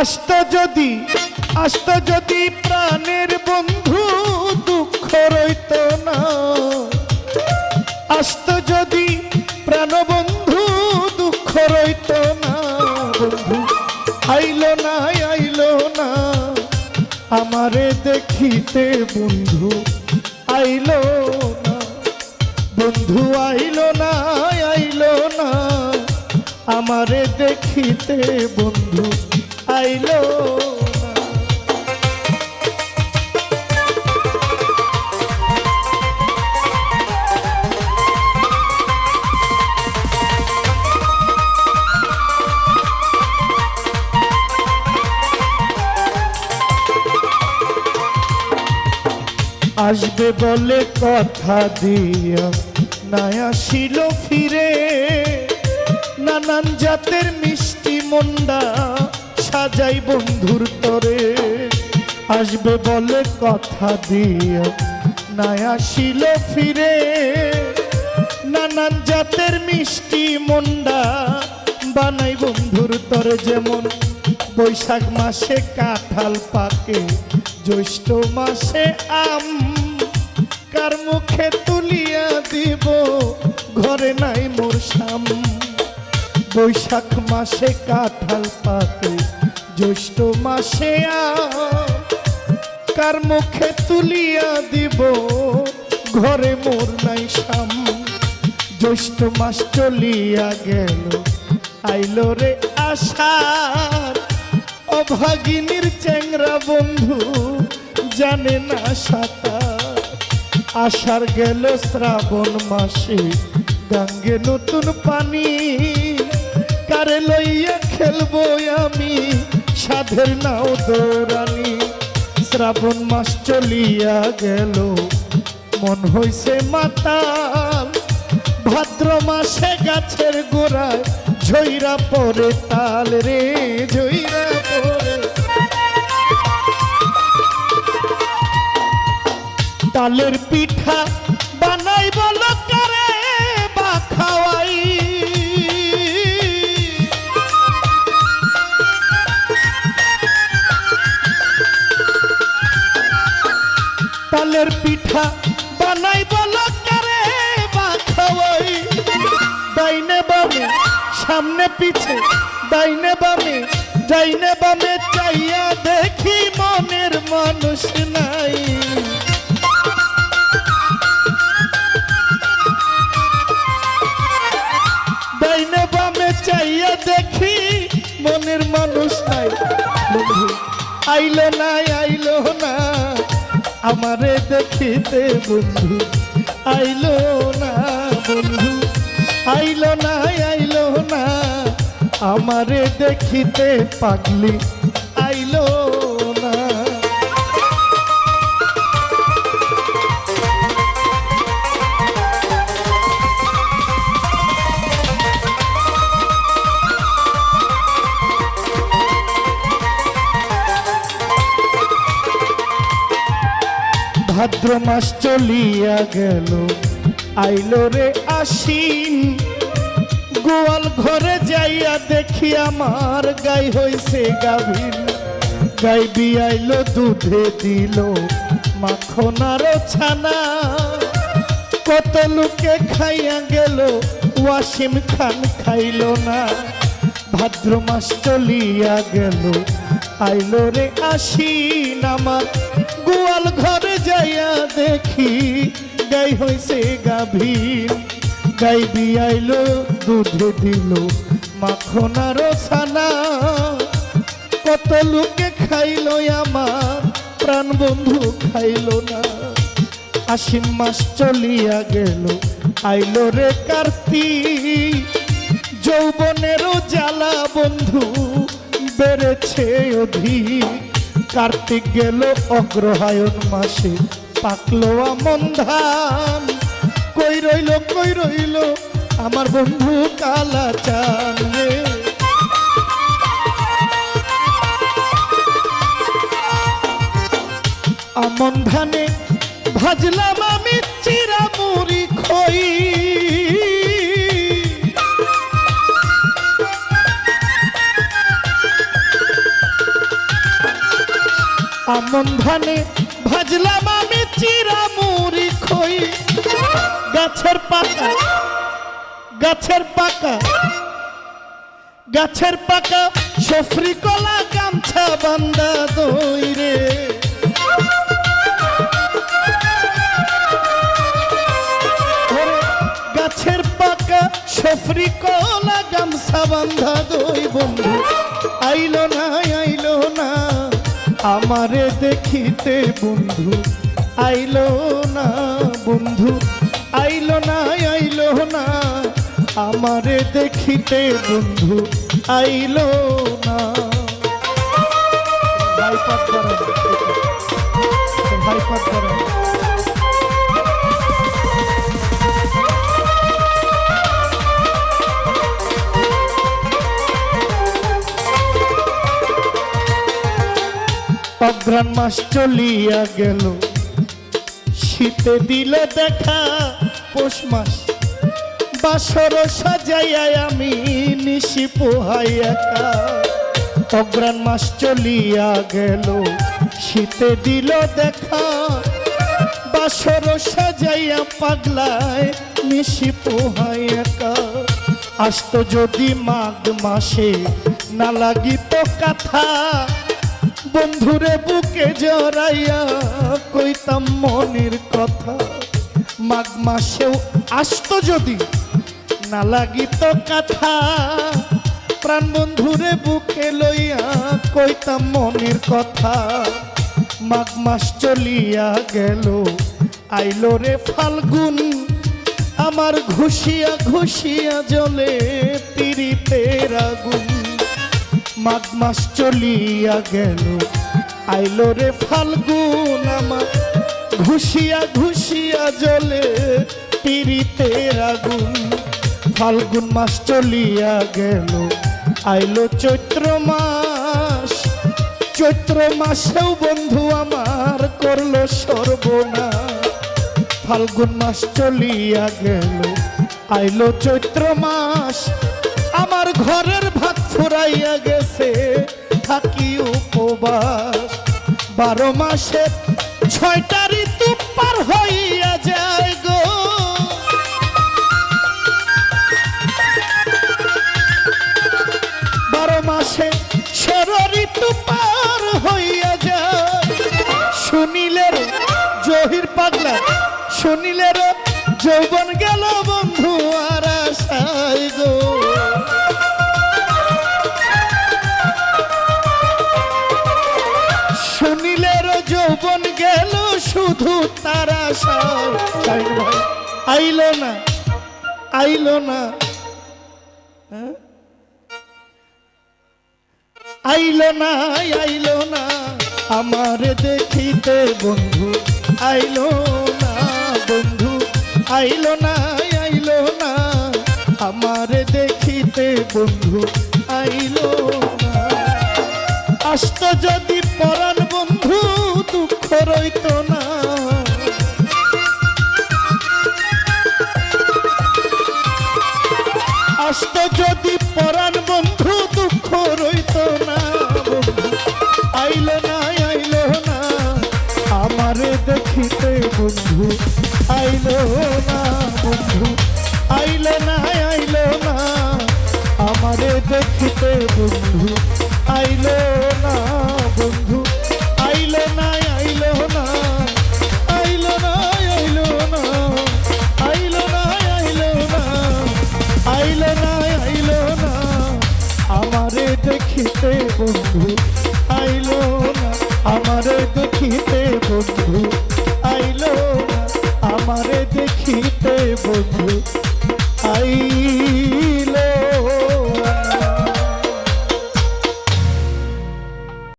আস্ত যদি আস্ত যদি প্রাণের বন্ধু দুঃখ রইত না। আস্ত যদি প্রাণ বন্ধু দুঃখ রইত না, বন্ধু, আইলো না আইলো না। আমারে দেখিতে বন্ধু, আইল না। বন্ধু, আইল না, আইলো না। আমারে দেখিতে বন্ধু আসবে বলে কথা দিয়া নাই আসিল ফিরে। নানান জাতের মিষ্টি মন্ডা সাজাই বন্ধুর তরে। আসবে বলে কথা দিয়া, নাই আসিল ফিরে। নানান জাতের মিষ্টি মন্ডা বানাই বন্ধুর তরে, যেমন বৈশাখ মাসে কাঁঠাল পাকে, জ্যৈষ্ঠ মাসে আম। কার মুখে তুলিয়া দিব, ঘরে নাই মোর শাম। বৈশাখ মাসে কাঁঠাল পাকে জ্যৈষ্ঠ মাসে কার মুখে তুলিয়া দিব? ঘরে মোর নাই শাম। জ্যৈষ্ঠ মাস চলিয়া গেল, আইল রে আশার অভাগিনীর চেংরা বন্ধু, জানে না সাঁতার। আশার গেল শ্রাবণ মাসে, গাঙ্গে নতুন পানি। কারে লইয়া খেলব আমি? সাধের নাও দৌড়ানি শ্রাবণ মাস চলিয়া গেল। মন হইছে মাতাল। ভাদ্র মাসে গাছের গোড়ায় ঝইরা পরে তাল রে, ঝইরা পরে তালের পিঠা তালের পিঠা বানাই বলো করে বা খাওয়াই ডাইনে বামে, সামনে পিছে, ডাইনে বামে ডাইনে বামে চাইয়া দেখি মনের মানুষ নাই। ডাইনে বামে চাইয়া দেখি মনের মানুষ নাই। বন্ধু, আইলো না আইলো না। আমারে দেখিতে বন্ধু আইল না বন্ধু আইলো না আইল না। আমারে দেখিতে পাগলি আইলো ভাদ্র মাস চলিয়া গেল। আইলো রে আশ্বিন, গোয়াল ঘরে যাইয়া দেখি আমার গাই হইছে গাভীর। গাই বিয়াইলো, দুধে দিল মাখন আরও ছানা। কত লোকে খাইয়া গেল, ওয়াসিম খান খাইল না। ভাদ্র মাস চলিয়া গেল, আইলো রে আশ্বিন আমার গোয়াল ঘরে যাইয়া দেখি, গাই হইছে গাভীর। গাই বিয়াইলো, দুধে দিল মাখন আরও ছানা। কত লোকে খাইল আমার, প্রাণ বন্ধু খাইল না। আশ্বিন মাস চলিয়া গেল, আইলো রে কার্তিক। যৌবনেরও জ্বালা বন্ধু বেড়েছে অধিক। কার্তিক গেল অগ্রহায়ণ মাসে পাকলো আমন ধান। কই রইল কই রইল আমার বন্ধু কালা চান আমন ধানে ভাজলাম আমি চিরামুড়ি খই। আমন ধানে ভাজলাম আমি চিরা মুড়ি খই। গাছের পাকা গাছের পাকা গাছের পাকা সফরি কলা গামছা বান্দা দই রে। গাছের পাকা সফরি কলা গামছা বান্ধা দই বন্ধু, আইলো না আমারে দেখিতে বন্ধু, আইলো না বন্ধু, আইলো না, আইল না। আমারে দেখিতে বন্ধু, আইলো না। ভাইপাত করেন ভাই করেন। অঘ্রাণ মাস চলিয়া গেল। শীতে দিল দেখা পৌষ মাস। বাসর সাজাইয়া আমি নিশি পোহাই একা অঘ্রাণ মাস চলিয়া গেল। শীতে দিল দেখা। বাসর সাজাইয়া পাগলায় নিশি পোহাই একা আসতো যদি মাঘ মাসে না লাগিত কাথা বন্ধুরে বুকে জড়াইয়া কইতাম মনের কথা। মাঘ মাসেও আসতো যদি না লাগিত কথা। প্রাণ বন্ধুরে বুকে লইয়া কইতাম মনের কথা। মাঘ মাস চলিয়া গেল, আইলো রে ফাল্গুন। আমার ঘুষিয়া ঘুষিয়া জলে পিরিতের আগুন। মাঘ মাস চলিয়া গেল। আইলো রে ফাল্গুন আমার, ঘুষিয়া ঘুষিয়া জলে পিরিতের আগুন। ফাল্গুন মাস চলিয়া গেল, আইলো চৈত্র মাস। চৈত্র মাসেও বন্ধু আমার করল সর্বনাশ। ফাল্গুন মাস চলিয়া গেল, আইলো চৈত্র মাস। আমার ঘরের ফুরাইয়া গেছে, থাকি উপবাস। বারো মাসে ছয়টা ঋতু পার হইয়া যায় গো। বারো মাসে ষোল ঋতু পার হইয়া যায়। শুনিলের জহির পাগলা শুনিলের যৌবন গেল শুনিলের যৌবন গেল শুধু তার আইলো না আইলো না। হ্যাঁ? আইলো না আইলো না। আমার দেখিতে বন্ধু, আইলো না বন্ধু। আইলো না আইলো না। আমার দেখিতে বন্ধু, আইলো না। আসত যদি পরাণ বন্ধু রইত না। আসত যদি না আইল না আমারে দেখিতে বন্ধু আইল না আইল না আইল না। আমারে আইল দেখিতে বন্ধু আইল না আমারে দেখিতে বন্ধু আইল না আমারে দেখিতে বন্ধু আইল